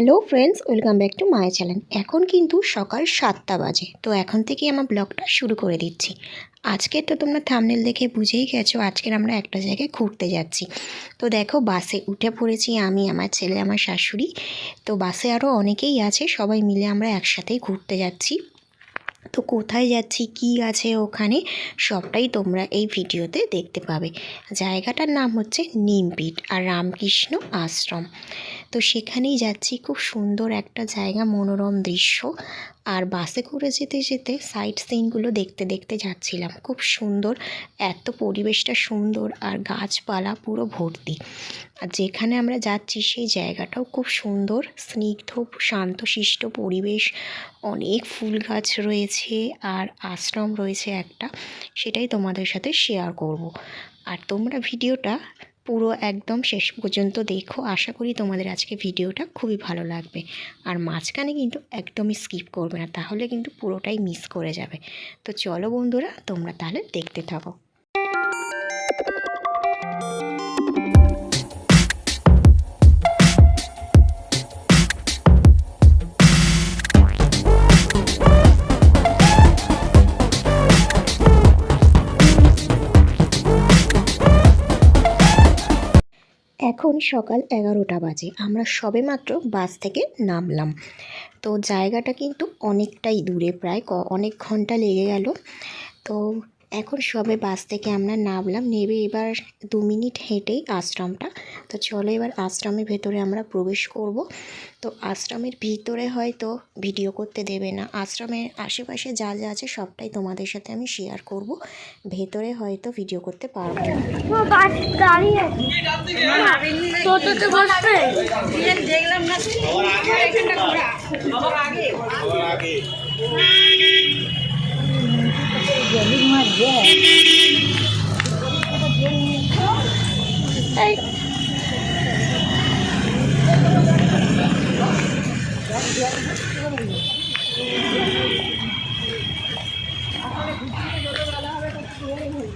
Hello friends, welcome back to my channel. এখন কিন্তু সকাল সাতটা বাজে, তো এখন থেকেই আমার ব্লগটা শুরু করে দিচ্ছি। আজকে তো তোমরা থামনেল দেখে বুঝেই গেছো, আজকের আমরা একটা জায়গায় ঘুরতে যাচ্ছি। তো দেখো, বাসে উঠে পড়েছি আমি, আমার ছেলে, আমার শাশুড়ি। তো বাসে আরও অনেকেই আছে, সবাই মিলে আমরা একসাথেই ঘুরতে যাচ্ছি। তো কোথায় যাচ্ছি, কি আছে ওখানে, সবটাই তোমরা এই ভিডিওতে দেখতে পাবে। জায়গাটার নাম হচ্ছে নিমপিট আর রামকৃষ্ণ আশ্রম। তো সেখানেই যাচ্ছি। খুব সুন্দর একটা জায়গা, মনোরম দৃশ্য। আর বাসে করে যেতে যেতে সাইট সিনগুলো দেখতে দেখতে যাচ্ছিলাম। খুব সুন্দর, এত পরিবেশটা সুন্দর আর গাছপালা পুরো ভর্তি। আর যেখানে আমরা যাচ্ছি সেই জায়গাটাও খুব সুন্দর, স্নিগ্ধ, শান্তশিষ্ট পরিবেশ, অনেক ফুল গাছ রয়েছে আর আশ্রম রয়েছে একটা। সেটাই তোমাদের সাথে শেয়ার করব। আর তোমরা ভিডিওটা পুরো একদম শেষ পর্যন্ত দেখো। আশা করি তোমাদের আজকে ভিডিওটা খুবই ভালো লাগবে। আর মাঝখানে কিন্তু একদমই স্কিপ করবে না, তাহলে কিন্তু পুরোটাই মিস করে যাবে। তো চলো বন্ধুরা, তোমরা তাহলে দেখতে থাকো। এখন সকাল এগারোটা বাজে। আমরা সবে মাত্র বাস থেকে নামলাম। তো জায়গাটা কিন্তু অনেকটাই দূরে, প্রায় অনেক ঘণ্টা লেগে গেল। তো এখন সবে বাস থেকে আমরা নামলাম নেবে এবার দু মিনিট হেঁটেই আশ্রমটা। তো চলো এবার আশ্রমের ভেতরে আমরা প্রবেশ করব। তো আশ্রমের ভিতরে হয়তো ভিডিও করতে দেবে না। আশ্রমের আশেপাশে যা যা আছে সবটাই তোমাদের সাথে আমি শেয়ার করব। ভেতরে হয়তো ভিডিও করতে পারব। যাও না।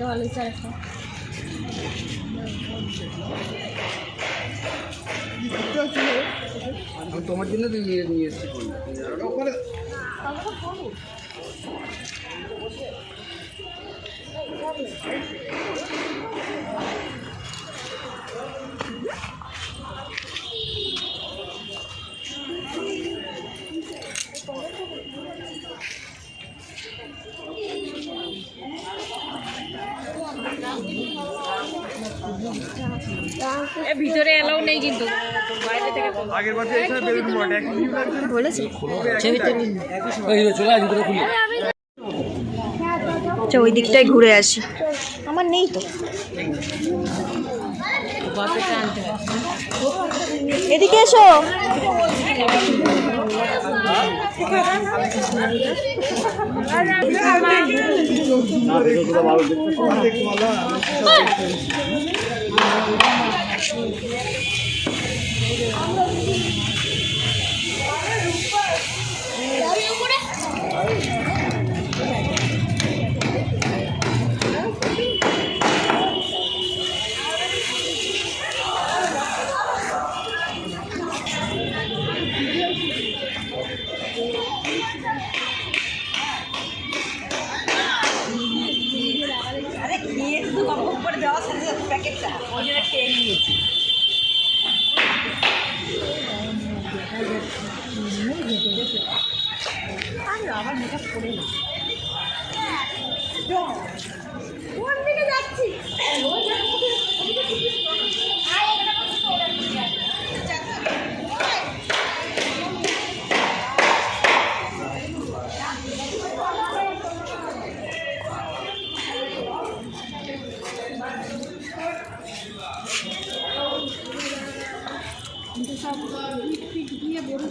হাত ধরছে আমি তোমার জন্য তুই নিয়ে নিয়ে এসেছি ফোনটা ভিতরে এলাও নেই কিন্তু। আচ্ছা ওই দিকটাই ঘুরে আসি। আমার নেই তো। এদিকে এসো। আরে খেয়ে শুধু গপ করে দেওয়া সাথে সাথে প্যাকেটটা। ওই জন্য খেয়ে নিয়েছি দিয়ে বড়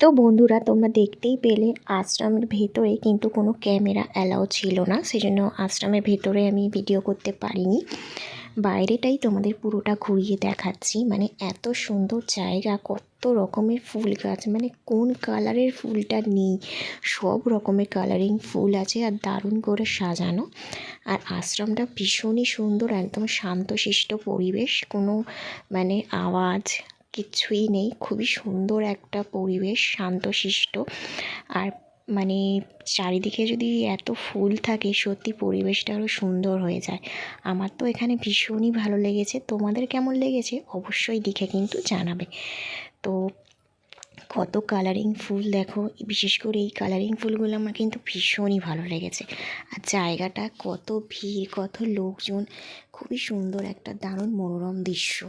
তো বন্ধুরা, তোমরা দেখতেই পেলে আশ্রমের ভেতরে কিন্তু কোনো ক্যামেরা অ্যালাউ ছিল না। সেজন্য আশ্রমের ভেতরে আমি ভিডিও করতে পারিনি। বাইরেটাই তোমাদের পুরোটা ঘুরিয়ে দেখাচ্ছি। মানে এত সুন্দর জায়গা, কত রকমের ফুল গাছ মানে কোন কালারের ফুলটা নেই। সব রকমের কালারিং ফুল আছে আর দারুণ করে সাজানো। আর আশ্রমটা ভীষণই সুন্দর, একদম শান্তশিষ্ট পরিবেশ, কোনো মানে আওয়াজ কিছুই নেই। খুবই সুন্দর একটা পরিবেশ, শান্তশিষ্ট। আর মানে চারিদিকে যদি এত ফুল থাকে, সত্যি পরিবেশটা আরও সুন্দর হয়ে যায়। আমার তো এখানে ভীষণই ভালো লেগেছে। তোমাদের কেমন লেগেছে? অবশ্যই লিখে কিন্তু জানাবে। তো কত কালারিং ফুল দেখো। বিশেষ করে এই কালারিং ফুলগুলো আমার কিন্তু ভীষণই ভালো লেগেছে। আর জায়গাটা কত ভিড়, কত লোকজন। খুবই সুন্দর একটা দারুণ মনোরম দৃশ্য।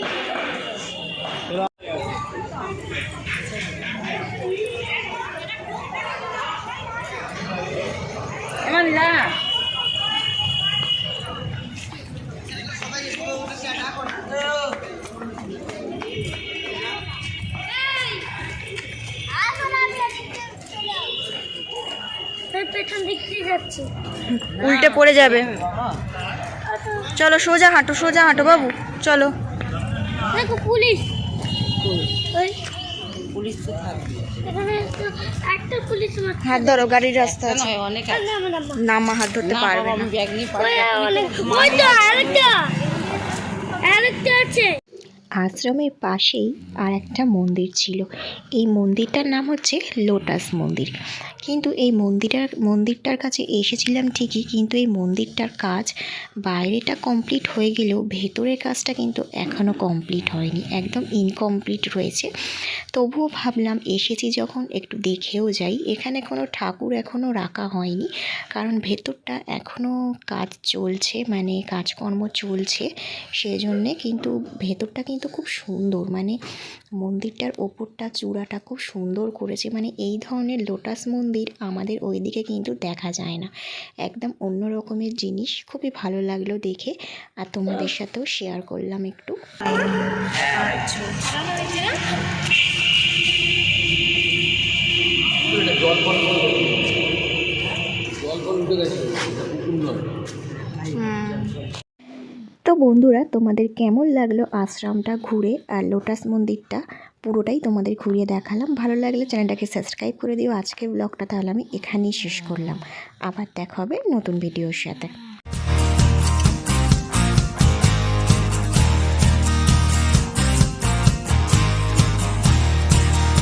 এমন যা পেছন দিক দিয়ে যাচ্ছে উল্টে পড়ে যাবে। চলো সোজা হাঁটো সোজা হাঁটো বাবু চলো। দেখো পুলিশ। পুলিশ তো থাকবে। একটা- একটা পুলিশ হাত ধরো গাড়ির রাস্তা আছে। অনেক না, হাত ধরতে পারবে না। ব্যাগ নিয়ে ওই অনেক- ওই তো আরেকটা। আরেকটা আছে। আশ্রমের পাশেই আর একটা মন্দির ছিল। এই মন্দিরটার নাম হচ্ছে লোটাস মন্দির। কিন্তু এই মন্দিরটার মন্দিরটার কাছে এসেছিলাম ঠিকই, কিন্তু এই মন্দিরটার কাজ বাইরেটা কমপ্লিট হয়ে গেলেও ভেতরের কাজটা কিন্তু এখনও কমপ্লিট হয়নি, একদম ইনকমপ্লিট রয়েছে। তবুও ভাবলাম এসেছি যখন একটু দেখেও যাই, এখানে কোনো ঠাকুর এখনও রাখা হয়নি, কারণ ভেতরটা এখনও কাজ চলছে মানে কাজকর্ম চলছে, সেজন্যে কিন্তু ভেতরটা কিন্তু খুব সুন্দর। মানে মন্দিরটার ওপরটা, চূড়াটা খুব সুন্দর করেছে। মানে এই ধরনের লোটাস মন্দির আমাদের ওই দিকে কিন্তু দেখা যায় না। একদম অন্য রকমের জিনিস। খুবই ভালো লাগল দেখে। আর তোমাদের সাথেও শেয়ার করলাম একটু। বন্ধুরা, তোমাদের কেমন লাগল আশ্রমটা ঘুরে আর লোটাস মন্দিরটা? পুরোটাই তোমাদের ঘুরিয়ে দেখালাম। ভালো লাগলে চ্যানেলটাকে সাবস্ক্রাইব করে দিও। আজকের ব্লগটা তাহলে আমি এখানেই শেষ করলাম। আবার দেখা হবে নতুন ভিডিওর সাথে।